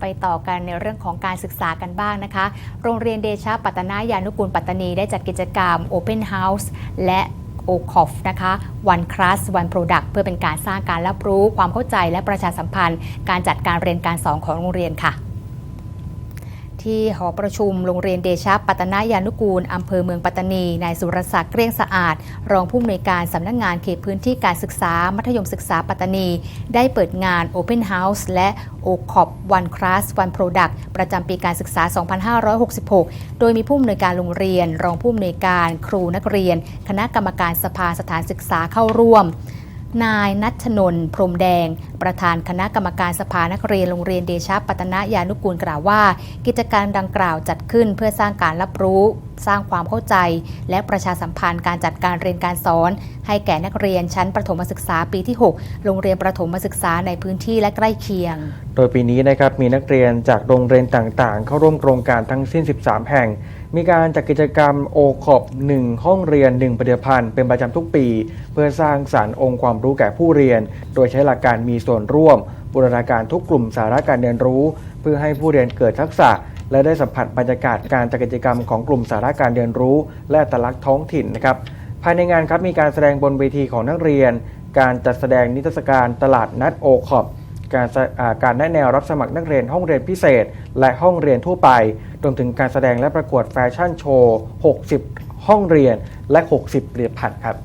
ไปต่อกันในเรื่องของการศึกษากันบ้างนะคะ โรงเรียนเดชะปัตนายานุกูลปัตตานีได้จัดกิจกรรม Open House และโอคอฟนะคะวันคลาสวันโปรดักเพื่อเป็นการสร้างการรับรู้ความเข้าใจและประชาสัมพันธ์ การจัดการเรียนการสอนของโรงเรียนค่ะ ที่หอประชุมโรงเรียนเดชะปัตนายานุกูล อำเภอเมืองปัตตานี นายสุรศักดิ์เกรียงสะอาด รองผู้อำนวยการสำนักงานเขตพื้นที่การศึกษา มัธยมศึกษาปัตตานี ได้เปิดงาน Open House และ o c o p One Class One Product ประจำปีการศึกษา 2566 โดยมีผู้อำนวยการโรงเรียน รองผู้อำนวยการ ครูนักเรียน คณะกรรมการสภาสถานศึกษาเข้าร่วม นายนัชนน์พรมแดง ประธานคณะกรรมการสภานักเรียนโรงเรียนเดชะปัตนายานุกูลกล่าวว่า กิจการดังกล่าวจัดขึ้นเพื่อสร้างการรับรู้ สร้างความเข้าใจ และประชาสัมพันธ์การจัดการเรียนการสอน ให้แก่นักเรียนชั้นประถมศึกษาปีที่ 6 โรงเรียนประถมศึกษาในพื้นที่และใกล้เคียง โดยปีนี้นะครับมีนักเรียนจากโรงเรียนต่างๆ เข้าร่วมโครงการทั้งสิ้น 13 แห่ง มีการจัดกิจกรรมโอคอบ1ห้องเรียน 1 ผลิตภัณฑ์เป็นประจำทุกปี เพื่อสร้างสารรค์องค์ความรู้แก่ผู้เรียน โดยใช้หลักการมีส่วนร่วมบูรณาการทุกกลุ่มสาระการเรียนรู้ เพื่อให้ผู้เรียนเกิดทักษะ และได้สัมผัสบรรยากาศการจัดกิจกรรมของกลุ่มสาระการเรียนรู้ และอัตลักษณ์ท้องถิ่นนะครับภายในงานครับมีการแสดงบนเวทีของนักเรียน การจัดแสดงนิทรรศการตลาดนัดโอคอบการอ่าการแนะแนวรับสมัครนักเรียนห้องเรียนพิเศษ และห้องเรียนทั่วไปรวมถึงการแสดงและประกวดแฟชั่นโชว์ 60 ห้องเรียนและ 60ผลิตภัณฑ์ครับ